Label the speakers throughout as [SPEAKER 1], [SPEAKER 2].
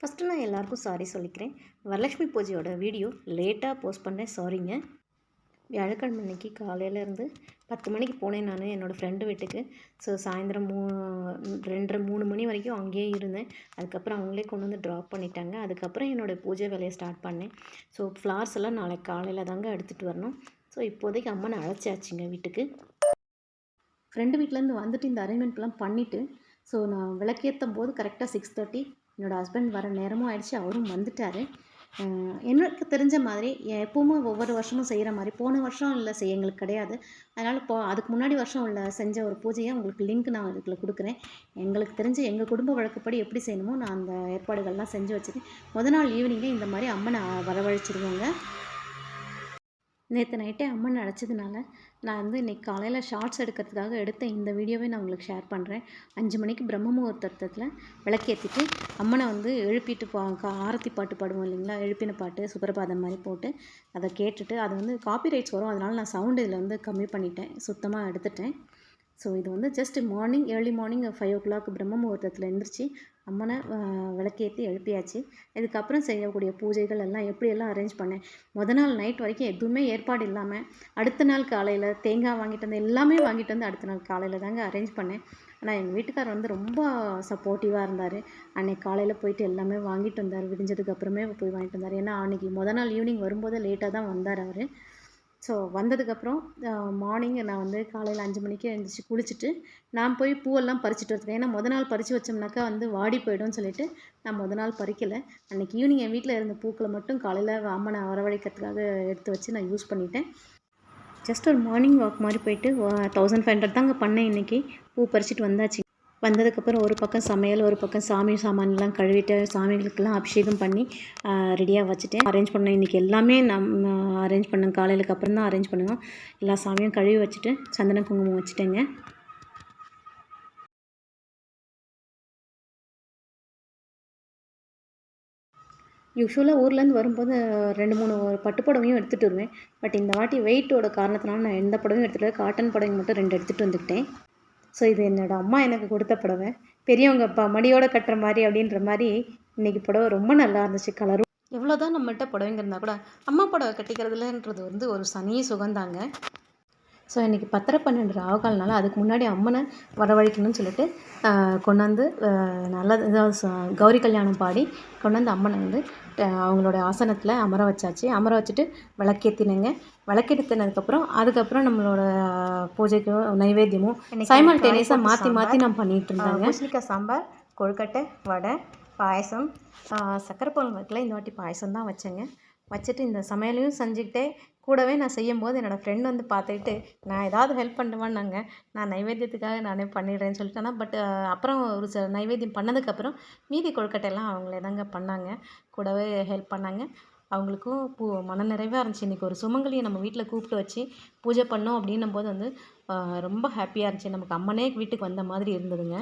[SPEAKER 1] First நான் எல்லாருக்கும் sorry சொல்லிக்கிறேன். வரலட்சுமி பூஜையோட வீடியோ லேட்டாக போஸ்ட் பண்ணேன். சாரிங்க வியாழக்கிழமை அன்னைக்கு காலையிலேருந்து பத்து மணிக்கு போனேன் நான் என்னோடய ஃப்ரெண்டு வீட்டுக்கு. ஸோ சாயந்தரம் மூ ரெண்டரை மூணு மணி வரைக்கும் அங்கேயே இருந்தேன். அதுக்கப்புறம் அவங்களே கொண்டு வந்து ட்ராப் பண்ணிட்டாங்க. அதுக்கப்புறம் என்னோடய பூஜை வேலையை ஸ்டார்ட் பண்ணேன். ஸோ ஃப்ளார்ஸ் எல்லாம் நாளைக்கு காலையில் தாங்க எடுத்துகிட்டு வரணும். ஸோ இப்போதைக்கு அம்மனை அழைச்சாச்சுங்க வீட்டுக்கு. ஃப்ரெண்டு வீட்டிலேருந்து வந்துட்டு இந்த அரேஞ்ச்மெண்ட்லாம் பண்ணிவிட்டு ஸோ நான் விளக்கேற்றும் போது கரெக்டாக சிக்ஸ் தேர்ட்டி என்னோடய ஹஸ்பண்ட் வர நேரமும் ஆயிடுச்சு அவரும் வந்துட்டார். எனக்கு தெரிஞ்ச மாதிரி எப்பவுமே ஒவ்வொரு வருஷமும் செய்கிற மாதிரி போன வருஷம் இல்லை செய்ய எங்களுக்கு கிடையாது. அதனால் இப்போ அதுக்கு முன்னாடி வருஷம் உள்ள செஞ்ச ஒரு பூஜையை உங்களுக்கு லிங்க் நான் இதுக்குள்ள கொடுக்குறேன். எங்களுக்கு தெரிஞ்ச எங்கள் குடும்ப வழக்கப்படி எப்படி செய்யணுமோ நான் அந்த ஏற்பாடுகள்லாம் செஞ்சு வச்சுருக்கேன் முத நாள் ஈவினிங்கே இந்த மாதிரி அம்மனை வரவழைச்சிருவாங்க நேற்று நைட்டே அம்மன் அழைச்சதுனால நான் வந்து இன்றைக்கி காலையில் ஷார்ட்ஸ் எடுக்கிறதுக்காக எடுத்த இந்த வீடியோவை நான் உங்களுக்கு ஷேர் பண்ணுறேன் அஞ்சு மணிக்கு பிரம்ம முகூர்த்தத்தில் விளக்கேற்றிட்டு அம்மனை வந்து எழுப்பிட்டு பா கா- ஆரத்தி பாட்டு பாடுவோம் இல்லைங்களா? எழுப்பின பாட்டு சுப்பிரபாதம் மாதிரி போட்டு அதை கேட்டுட்டு அது வந்து காப்பி ரைட்ஸ் வரும். அதனால் நான் சவுண்டு இதில் வந்து கம்மி பண்ணிட்டேன். சுத்தமாக எடுத்துட்டேன். ஸோ இது வந்து just morning early morning five o'clock பிரம்ம முகூர்த்தத்தில் எழுந்திரிச்சு அம்மனை விளக்கேற்றி எழுப்பியாச்சு. இதுக்கப்புறம் செய்யக்கூடிய பூஜைகள் எல்லாம் எப்படியெல்லாம் அரேஞ்ச் பண்ணேன்? முத நாள் நைட் வரைக்கும் எதுவுமே ஏற்பாடு இல்லாமல் அடுத்த நாள் காலையில் தேங்காய் வாங்கிட்டு வந்து எல்லாமே வாங்கிட்டு வந்து அடுத்த நாள் காலையில் தாங்க அரேஞ்ச் பண்ணேன். ஆனால் எங்கள் வீட்டுக்கார் வந்து ரொம்ப சப்போர்ட்டிவாக இருந்தார். அன்னைக்கு காலையில் போயிட்டு எல்லாமே வாங்கிட்டு வந்தார். விடிஞ்சதுக்கு அப்புறமே போய் வாங்கிட்டு வந்தார். ஏன்னா அன்றைக்கி முத நாள் ஈவினிங் வரும்போது லேட்டாக தான் வந்தார் அவர். ஸோ வந்ததுக்கப்புறம் மார்னிங் நான் வந்து காலையில் அஞ்சு மணிக்கு எழுந்திரிச்சு குளிச்சுட்டு நான் போய் பூவெல்லாம் பறிச்சுட்டு வரேன் ஏன்னா முத நாள் பறித்து வச்சோம்னாக்கா வந்து வாடி போயிடும்னு சொல்லிட்டு நான் முத நாள் பறிக்கலை. அன்றைக்கி ஈவினிங் என் வீட்டில் இருந்த பூக்களை மட்டும் காலையில் அம்மனை வரவழைக்கிறதுக்காக எடுத்து வச்சு நான் யூஸ் பண்ணிட்டேன். ஜஸ்ட் ஒரு மார்னிங் வாக் மாதிரி போயிட்டு தௌசண்ட் ஃபைவ் ஹண்ட்ரட் தாங்க பண்ணேன் இன்றைக்கி பூ பறிச்சிட்டு வந்தாச்சு. வந்ததுக்கப்புறம் ஒரு பக்கம் சமையல் ஒரு பக்கம் சாமி சாமான்லாம் கழுவிட்டு சாமிகளுக்கெல்லாம் அபிஷேகம் பண்ணி ரெடியாக வச்சுட்டேன். அரேஞ்ச் பண்ணேன் இன்றைக்கி எல்லாமே நம்ம அரேஞ்ச் பண்ணேன் காலையிலுக்கு அப்புறம் தான் அரேஞ்ச் பண்ணுவோம் எல்லா சாமியும் கழுவி வச்சுட்டு சந்தன குங்குமம் வச்சுட்டேங்க. யூஸ்வலாக ஊர்லேருந்து வரும்போது ரெண்டு மூணு ஒரு பட்டு புடவையும் எடுத்துகிட்டு வருவேன். பட் இந்த வாட்டி வெயிட்டோட காரணத்தினால நான் எந்த புடவையும் எடுத்துகிட்டு காட்டன் புடவை மட்டும் ரெண்டு எடுத்துகிட்டு வந்துக்கிட்டேன். ஸோ இது என்னோடய அம்மா எனக்கு கொடுத்த புடவை. பெரியவங்க அப்பா மடியோட கட்டுற மாதிரி அப்படின்ற மாதிரி இன்றைக்கி புடவை ரொம்ப நல்லா இருந்துச்சு. கலரும் எவ்வளோ தான் புடவைங்க இருந்தால் கூட அம்மா புடவை கட்டிக்கிறதுலன்றது வந்து ஒரு சனி சுகந்தாங்க ஸோ இன்றைக்கி பத்தரை பன்னெண்டு ராவுகால்னால அதுக்கு முன்னாடி அம்மனை வரவழைக்கணும்னு சொல்லிட்டு கொண்டாந்து ஆஹ், நல்ல இதாக கௌரி கல்யாணம் பாடி கொண்டாந்து அம்மனை வந்து அவங்களோட ஆசனத்தில் அமர வச்சாச்சு. அமர வச்சுட்டு விளக்கேற்றினங்க விளக்கேற்றினதுக்கப்புறம் அதுக்கப்புறம் நம்மளோட பூஜைக்கு நைவேத்தியமும் சைமல்டேனியஸாக மாற்றி மாற்றி நான் பண்ணிகிட்டு இருந்தாங்க. பூசணிக்காய் சாம்பார் கொழுக்கட்டை வடை பாயசம் சக்கரை பொங்கல் வைக்கல இந்த வாட்டி பாயசம் தான் வச்சேங்க. வச்சுட்டு இந்த சமையலையும் செஞ்சுக்கிட்டே கூடவே நான் செய்யும்போது என்னோடய ஃப்ரெண்ட் வந்து பார்த்துக்கிட்டு நான் ஏதாவது ஹெல்ப் பண்ணுவேன்னாங்க. நான் நைவேத்தியத்துக்காக நானே பண்ணிடுறேன்னு சொல்லிட்டேன்னா பட் அப்புறம் ஒரு சில நைவேத்தியம் பண்ணதுக்கப்புறம் மீதி கொழுக்கட்டையெல்லாம் அவங்களே தாங்க பண்ணாங்க. கூடவே ஹெல்ப் பண்ணாங்க. அவங்களுக்கும் பூ மன நிறைவாக இருந்துச்சு. இன்றைக்கி ஒரு சுமங்கலியை நம்ம வீட்டில் கூப்பிட்டு வச்சு பூஜை பண்ணோம் அப்படின்னும் போது வந்து ரொம்ப ஹாப்பியாக இருந்துச்சு. நமக்கு அம்மனே வீட்டுக்கு வந்த மாதிரி இருந்ததுங்க.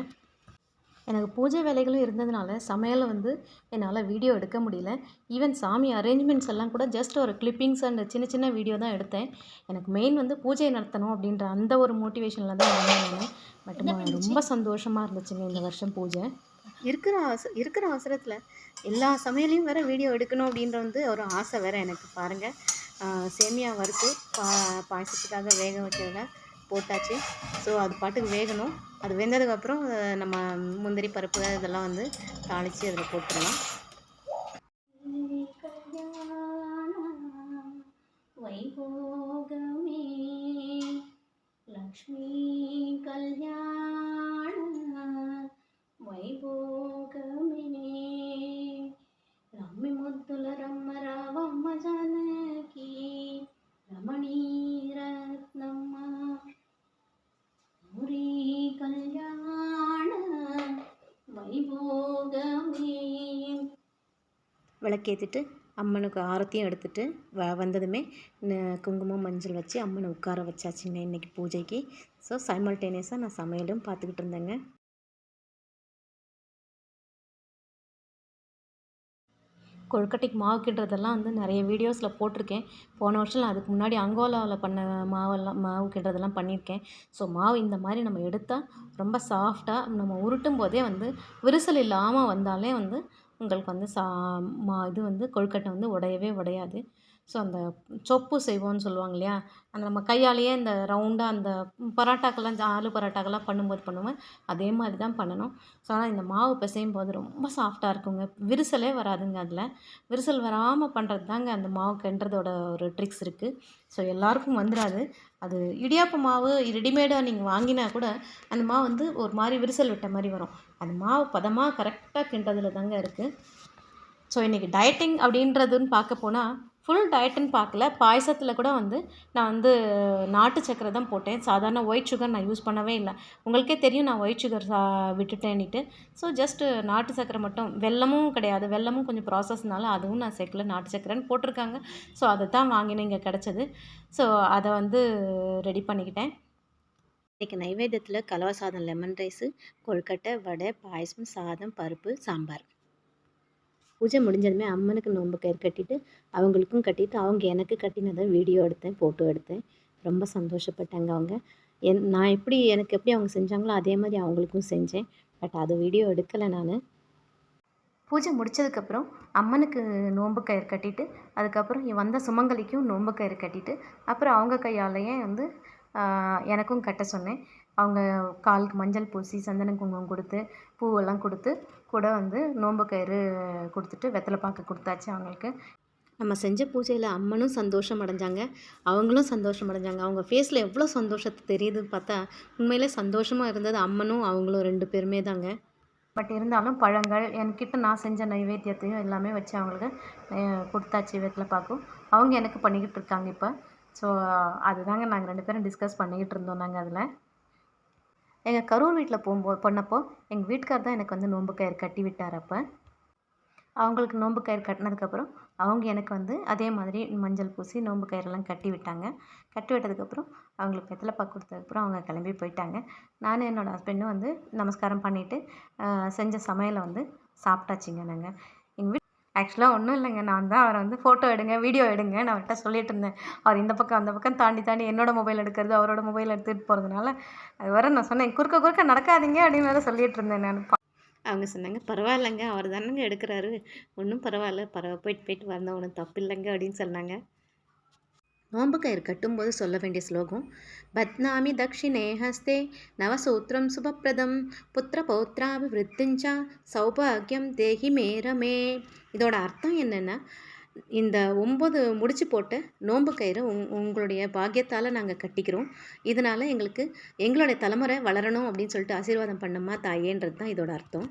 [SPEAKER 1] எனக்கு பூஜை வேலைகளும் இருந்ததுனால சமையலை வந்து என்னால் வீடியோ எடுக்க முடியல. ஈவன் சாமி அரேஞ்ச்மெண்ட்ஸ் எல்லாம் கூட ஜஸ்ட் ஒரு கிளிப்பிங்ஸ் அண்ட் சின்ன சின்ன வீடியோ தான் எடுத்தேன். எனக்கு மெயின் வந்து பூஜை நடத்தணும் அப்படின்ற அந்த ஒரு மோட்டிவேஷனில் தான் இருந்தேன் நான். பட் ரொம்ப சந்தோஷமாக இருந்துச்சுங்க இந்த வருஷம் பூஜை. இருக்கிற அவச இருக்கிற அவசரத்தில் எல்லா சமையலையும் வேறு வீடியோ எடுக்கணும் அப்படின்ற வந்து ஒரு ஆசை வேறு எனக்கு பாருங்கள் சேமியா வறுத்து பா பாயசத்துக்காக வேக வைக்கிறத போட்டாச்சு. ஸோ அது பாட்டுக்கு வேகணும். அது வெந்ததுக்கப்புறம் நம்ம முந்திரி பருப்பு இதெல்லாம் வந்து தாளித்து அதில் போட்டுடலாம். வைபோகமே லக்ஷ்மி கல்யாண வைபோ விளக்கேற்றிட்டு அம்மனுக்கு ஆரத்தியும் எடுத்துகிட்டு வ வந்ததுமே குங்குமம் மஞ்சள் வச்சு அம்மனை உட்கார வச்சாச்சுங்க இன்னைக்கு பூஜைக்கு. ஸோ சைமல்டேனியஸாக நான் சமையலும் பார்த்துக்கிட்டு இருந்தேங்க. கொழுக்கட்டைக்கு மாவு கிண்டுறதெல்லாம் வந்து நிறைய வீடியோஸில் போட்டிருக்கேன். போன வருஷம் நான் அதுக்கு முன்னாடி அங்கோலாவில் பண்ண மாவெல்லாம் மாவு கிண்டுறதெல்லாம் பண்ணியிருக்கேன். ஸோ மாவு இந்த மாதிரி நம்ம எடுத்தால் ரொம்ப சாஃப்டாக நம்ம உருட்டும் போதே வந்து விரிசல் இல்லாமல் வந்தாலே வந்து உங்களுக்கு வந்து சா மா இது வந்து கொழுக்கட்டை வந்து உடையவே உடையாது. ஸோ அந்த சொப்பு செய்வோம்னு சொல்லுவாங்க இல்லையா? அந்த நம்ம கையாலேயே இந்த ரவுண்டாக அந்த பரோட்டாக்கெல்லாம் ஆலு பரோட்டாக்கெல்லாம் பண்ணும்போது பண்ணுவேன். அதே மாதிரி தான் பண்ணணும். ஸோ ஆனால் இந்த மாவு பிசையும் போது ரொம்ப சாஃப்டாக இருக்குங்க. விரிசலே வராதுங்க அதில். விரிசல் வராமல் பண்ணுறது தாங்க அந்த மாவு கிண்டுறதோட ஒரு ட்ரிக்ஸ் இருக்குது ஸோ எல்லாருக்கும் வந்துடாது அது இடியாப்ப மாவு ரெடிமேடாக நீங்கள் வாங்கினா கூட அந்த மாவு வந்து ஒரு மாதிரி விரிசல் விட்ட மாதிரி வரும். அந்த மாவு பதமாக கரெக்டாக கிண்டதில் தாங்க இருக்குது ஸோ இன்றைக்கி டயட்டிங் அப்படின்றதுன்னு பார்க்க போனால் ஃபுல் டயட்டுன்னு பார்க்கல. பாயசத்தில் கூட வந்து நான் வந்து நாட்டு சக்கரை தான் போட்டேன். சாதாரண ஒயிட் சுகர் நான் யூஸ் பண்ணவே இல்லை. உங்களுக்கே தெரியும் நான் ஒயிட் சுகர் சா விட்டுட்டேன்னுட்டு. ஸோ ஜஸ்ட்டு நாட்டு சக்கரை மட்டும். வெல்லமும் கிடையாது. வெல்லமும் கொஞ்சம் ப்ராசஸ்னால அதுவும் நான் சேர்க்கல. நாட்டு சக்கரைன்னு போட்டிருக்காங்க. ஸோ அதை தான் வாங்கினேன். இங்கே கிடச்சது. ஸோ அதை வந்து ரெடி பண்ணிக்கிட்டேன். இன்றைக்கி நைவேத்தியத்தில் கலவ சாதம் லெமன் ரைஸு கொழுக்கட்டை வடை பாயசம் சாதம் பருப்பு சாம்பார். பூஜை முடிஞ்சதுமே அம்மனுக்கு நோன்பு கயிறு கட்டிட்டு அவங்களுக்கும் கட்டிட்டு அவங்க எனக்கு கட்டினதை வீடியோ எடுத்தேன் ஃபோட்டோ எடுத்தேன். ரொம்ப சந்தோஷப்பட்டாங்க அவங்க. என் நான் எப்படி எனக்கு எப்படி அவங்க செஞ்சாங்களோ அதே மாதிரி அவங்களுக்கும் செஞ்சேன். பட் அது வீடியோ எடுக்கலை நான். பூஜை முடித்ததுக்கப்புறம் அம்மனுக்கு நோன்பு கயிறு கட்டிட்டு அதுக்கப்புறம் வந்த சுமங்கலிக்கும் நோன்பு கயிறு கட்டிட்டு அப்புறம் அவங்க கையாலேயே வந்து எனக்கும் கட்ட சொன்னேன். அவங்க காலுக்கு மஞ்சள் பூசி சந்தன குங்குமம் கொடுத்து பூவெல்லாம் கொடுத்து கூட வந்து நோன்பு கயிறு கொடுத்துட்டு வெத்தலை பாக்கு கொடுத்தாச்சு அவங்களுக்கு. நம்ம செஞ்ச பூஜையில் அம்மனும் சந்தோஷம் அடைஞ்சாங்க. அவங்களும் சந்தோஷம் அடைஞ்சாங்க. அவங்க ஃபேஸில் எவ்வளோ சந்தோஷத்தை தெரியுதுன்னு பார்த்தா உண்மையிலே சந்தோஷமாக இருந்தது அம்மனும் அவங்களும் ரெண்டு பேருமே தாங்க. பட் இருந்தாலும் பழங்கள் என்கிட்ட நான் செஞ்ச நைவேத்தியத்தையும் எல்லாமே வச்சு அவங்களுக்கு கொடுத்தாச்சு வெத்தலை பாக்கும். அவங்க எனக்கு பண்ணிக்கிட்டு இருக்காங்க இப்போ. ஸோ அதுதாங்க நாங்கள் ரெண்டு பேரும் டிஸ்கஸ் பண்ணிக்கிட்டு இருந்தோம் நாங்கள் அதில். எங்கள் கரூர் வீட்டில் போகும்போது பண்ணப்போ எங்கள் வீட்டுக்கார் தான் எனக்கு வந்து நோன்பு கயிறு கட்டி விட்டார் அப்போ அவங்களுக்கு நோன்பு கயிறு கட்டினதுக்கப்புறம் அவங்க எனக்கு வந்து அதே மாதிரி மஞ்சள் பூசி நோன்பு கயிறெல்லாம் கட்டி விட்டாங்க. கட்டி விட்டதுக்கப்புறம் அவங்களுக்கு பெத்தலைப்பா கொடுத்ததுக்கப்புறம் அவங்க கிளம்பி போயிட்டாங்க. நானும் என்னோடய ஹஸ்பண்டும் வந்து நமஸ்காரம் பண்ணிவிட்டு செஞ்ச சமையலை வந்து சாப்பிட்டாச்சிங்க நாங்கள் ஆக்சுவலாக ஒன்றும் இல்லைங்க. நான் தான் அவரை வந்து ஃபோட்டோ எடுங்க வீடியோ எடுங்க. நான் அவர்கிட்ட சொல்லிட்டு இருந்தேன். அவர் இந்த பக்கம் அந்த பக்கம் தாண்டி தாண்டி என்னோட மொபைல் எடுக்கிறது அவரோட மொபைல் எடுத்துகிட்டு போகிறதுனால அது வர நான் சொன்னேன் குறுக்க குறுக்க நடக்காதீங்க அப்படின்னு வேறு சொல்லிட்டு இருந்தேன் நான். அவங்க சொன்னாங்க பரவாயில்லைங்க அவர் தானேங்க எடுக்கிறாரு. ஒன்றும் பரவாயில்ல பரவ போயிட்டு போயிட்டு வந்த ஒன்றும் தப்பு இல்லைங்க அப்படின்னு சொன்னாங்க. நோன்பு கயிறு கட்டும்போது சொல்ல வேண்டிய ஸ்லோகம் பத்னாமி தக்ஷிணே ஹஸ்தே நவசூத்திரம் சுபப்பிரதம் புத்திர பௌத்ராபிவிருத்திஞ்சா சௌபாகியம் தேஹி மேரமே இதோட அர்த்தம் என்னென்னா இந்த ஒம்பது முடிச்சு போட்ட நோன்பு கயிறு உங் உங்களுடைய பாக்கியத்தால் நாங்கள் கட்டிக்கிறோம் இதனால் எங்களுக்கு எங்களுடைய தலைமுறை வளரணும் அப்படின்னு சொல்லிட்டு ஆசீர்வாதம் பண்ணம்மா தாயேன்றது தான் இதோட அர்த்தம்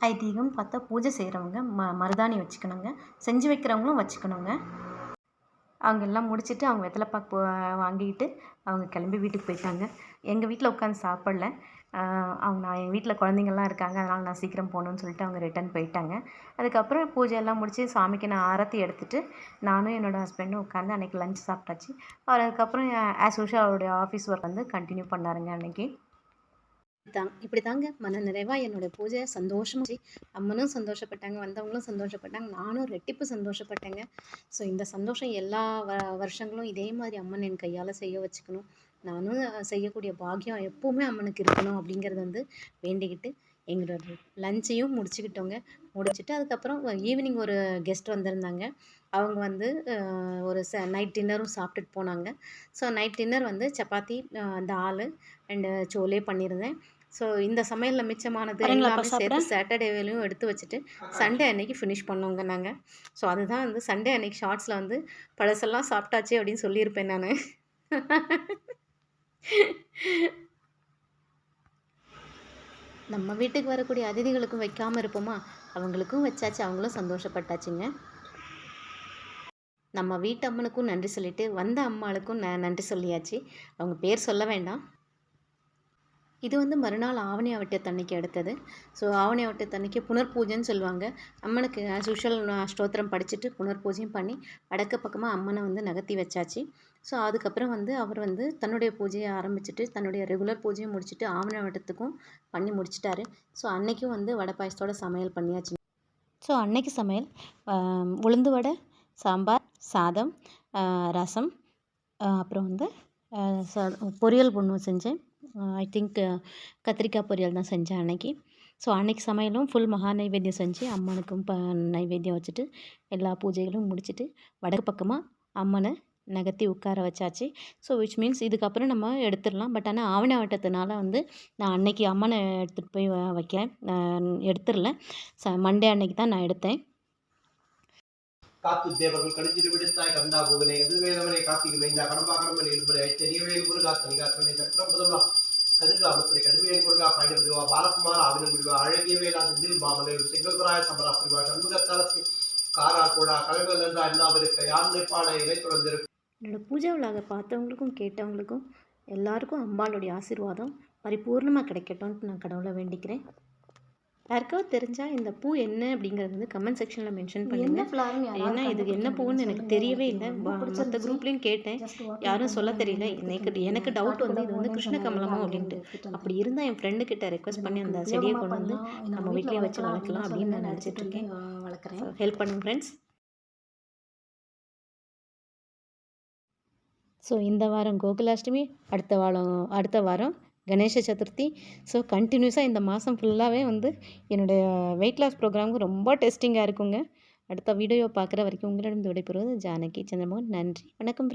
[SPEAKER 1] ஐதீகம் பார்த்தா பூஜை செய்கிறவங்க ம மருதாணி வச்சுக்கணுங்க செஞ்சு வைக்கிறவங்களும் வச்சுக்கணுங்க அவங்க எல்லாம் முடிச்சுட்டு அவங்க வெத்தலைப்பாக்கு போ வாங்கிக்கிட்டு அவங்க கிளம்பி வீட்டுக்கு போயிட்டாங்க. எங்கள் வீட்டில் உட்காந்து சாப்பிடல. அவங்க நான் எங்கள் வீட்டில் குழந்தைங்கள்லாம் இருக்காங்க. அதனால் நான் சீக்கிரம் போகணுன்னு சொல்லிட்டு அவங்க ரிட்டர்ன் போயிட்டாங்க. அதுக்கப்புறம் பூஜை எல்லாம் முடித்து சாமிக்கு நான் ஆரத்தி எடுத்துட்டு நானும் என்னோடய ஹஸ்பண்டும் உட்காந்து அன்றைக்கி லஞ்ச் சாப்பிட்டாச்சு. அவர் அதுக்கப்புறம் ஆஸ் யூஷுவல் அவருடைய ஆஃபீஸ் ஒர்க் வந்து கண்டினியூ பண்ணாருங்க அன்றைக்கி தான் இப்படி தாங்க மன நிறைவாக என்னோடய பூஜை. சந்தோஷமாக அம்மனும் சந்தோஷப்பட்டாங்க வந்தவங்களும் சந்தோஷப்பட்டாங்க நானும் ரெட்டிப்பு சந்தோஷப்பட்டேங்க. ஸோ இந்த சந்தோஷம் எல்லா வ வருஷங்களும் இதே மாதிரி அம்மன் என் கையால் செய்ய வச்சுக்கணும். நானும் செய்யக்கூடிய பாக்கியம் எப்போவுமே அம்மனுக்கு இருக்கணும் அப்படிங்கிறது வந்து வேண்டிக்கிட்டு எங்களோட லஞ்சையும் முடிச்சுக்கிட்டோங்க. முடிச்சுட்டு அதுக்கப்புறம் ஈவினிங் ஒரு கெஸ்ட் வந்திருந்தாங்க. அவங்க வந்து ஒரு ச நைட் டின்னரும் சாப்பிட்டுட்டு போனாங்க. ஸோ நைட் டின்னர் வந்து சப்பாத்தி தால் அண்டு சோலே பண்ணியிருந்தேன் ஸோ இந்த சமையலில் மிச்சமானது எல்லாமே? சேர்த்து சாட்டர்டேவிலையும் எடுத்து வச்சுட்டு சண்டே அன்னைக்கு ஃபினிஷ் பண்ணோங்க நாங்கள் ஸோ அதுதான் வந்து சண்டே அன்னைக்கு ஷார்ட்ஸில் வந்து பழசெல்லாம் சாப்பிட்டாச்சு அப்படின்னு சொல்லியிருப்பேன் நான். நம்ம வீட்டுக்கு வரக்கூடிய அதிதிகளுக்கும் வைக்காமல் இருப்போமா? அவங்களுக்கும் வச்சாச்சு அவங்களும் சந்தோஷப்பட்டாச்சுங்க. நம்ம வீட்டு அம்மனுக்கும் நன்றி சொல்லிட்டு வந்த அம்மாளுக்கும் ந நன்றி சொல்லியாச்சு. அவங்க பேர் சொல்ல வேண்டாம். இது வந்து மறுநாள் ஆவணி அவட்டத்தன்னைக்கு எடுத்தது ஸோ ஆவணி அவட்டத்தன்னைக்கு புனர் பூஜைன்னு சொல்லுவாங்க. அம்மனுக்கு ஆஸ் யூஷுவல் ஸ்தோத்திரம் படிச்சுட்டு புனர்பூஜையும் பண்ணி வடக்கு பக்கமாக அம்மனை வந்து நகர்த்தி வச்சாச்சு. ஸோ அதுக்கப்புறம் வந்து அவர் வந்து தன்னுடைய பூஜையை ஆரம்பிச்சுட்டு தன்னுடைய ரெகுலர் பூஜையை முடிச்சுட்டு ஆவணி அவட்டத்துக்கும் பண்ணி முடிச்சிட்டாரு. ஸோ அன்னைக்கும் வந்து வடை பாயசத்தோட சமையல் பண்ணியாச்சு. ஸோ அன்னைக்கு சமையல் உளுந்து வடை சாம்பார் சாதம் ரசம் அப்புறம் வந்து சா- பொரியல் ஒன்று செஞ்சேன். ஐ திங்க் கத்திரிக்காய் பொரியல் தான் செஞ்சேன் அன்னைக்கு. ஸோ அன்னைக்கு சமையலும் ஃபுல் மகா நைவேத்தியம் செஞ்சு அம்மனுக்கும் ப நைவேத்தியம் வச்சுட்டு எல்லா பூஜைகளும் முடிச்சுட்டு வடக்கு பக்கமாக அம்மனை நகர்த்தி உட்கார வச்சாச்சு. ஸோ விச் மீன்ஸ் இதுக்கப்புறம் நம்ம எடுத்துடலாம். பட் ஆனால் ஆவணி ஆட்டத்தினால வந்து நான் அன்னைக்கு அம்மனை எடுத்துகிட்டு போய் வ- வைக்கேன் நான் எடுத்துடல. ச மண்டே அன்னைக்கு தான் நான் எடுத்தேன்.
[SPEAKER 2] காத்து தேவர்கள் கழிஞ்சிடு விடுத்தாய் கந்தா புகனே எதிர்வேதவனை காத்திக்கு மைந்தா கடம்பா கடம்பனை இருப்பதை தெரியவேல் முருகா காத்தனை சக்கரம் முதல்வா கதிர்காமத்துறை கதிர்வேல் முருகா பயணம் புரிவா பாலகுமார் ஆவினம் புரிவா அழகிய வேலா செந்தில் மாமலை செங்கல்பராய சமரா புரிவா. காரா கூடா கலைகள் என்றா அண்ணாவிருக்க யானை பாட இணை தொடர்ந்திருக்க
[SPEAKER 1] என்னோடய பூஜா விழாவை பார்த்தவங்களுக்கும் கேட்டவங்களுக்கும் எல்லாருக்கும் அம்பாளுடைய ஆசீர்வாதம் பரிபூர்ணமாக கிடைக்கட்டும்னு நான் கடவுளை வேண்டிக்கிறேன். யாருக்காவது தெரிஞ்சால் இந்த பூ என்ன அப்படிங்கிறது வந்து கமெண்ட் செக்ஷனில் மென்ஷன்
[SPEAKER 3] என்ன
[SPEAKER 1] பண்ணுங்க. ஏன்னா இது என்ன பூன்னு எனக்கு தெரியவே இல்லை. மற்ற குரூப்லேயும் கேட்டேன். யாரும் சொல்ல தெரியல. எனக்கு எனக்கு டவுட் வந்து இது வந்து கிருஷ்ண கமலமா அப்படின்ட்டு. அப்படி இருந்தால் என் ஃப்ரெண்டு கிட்ட ரெக்வஸ்ட் பண்ணி அந்த செடியை கொண்டு வந்து நம்ம வீட்டிலேயே வச்சு வளர்க்கலாம் அப்படின்னு நான் நினச்சிட்டு இருக்கேன்.
[SPEAKER 3] வளர்க்குறேன்.
[SPEAKER 1] ஹெல்ப் பண்ணுங்க ஃப்ரெண்ட்ஸ் ஸோ இந்த வாரம் கோகுலாஷ்டமி அடுத்த வாரம் அடுத்த வாரம் கணேச சதுர்த்தி. ஸோ கண்டினியூஸாக இந்த மாதம் ஃபுல்லாகவே வந்து என்னுடைய வெயிட் லாஸ் ப்ரோக்ராமுக்கு ரொம்ப டெஸ்டிங்காக இருக்குங்க. அடுத்த வீடியோ பார்க்குற வரைக்கும் உங்களிடம் விடைபெறுவது ஜானகி. சந்திரமோகன் நன்றி. வணக்கம்.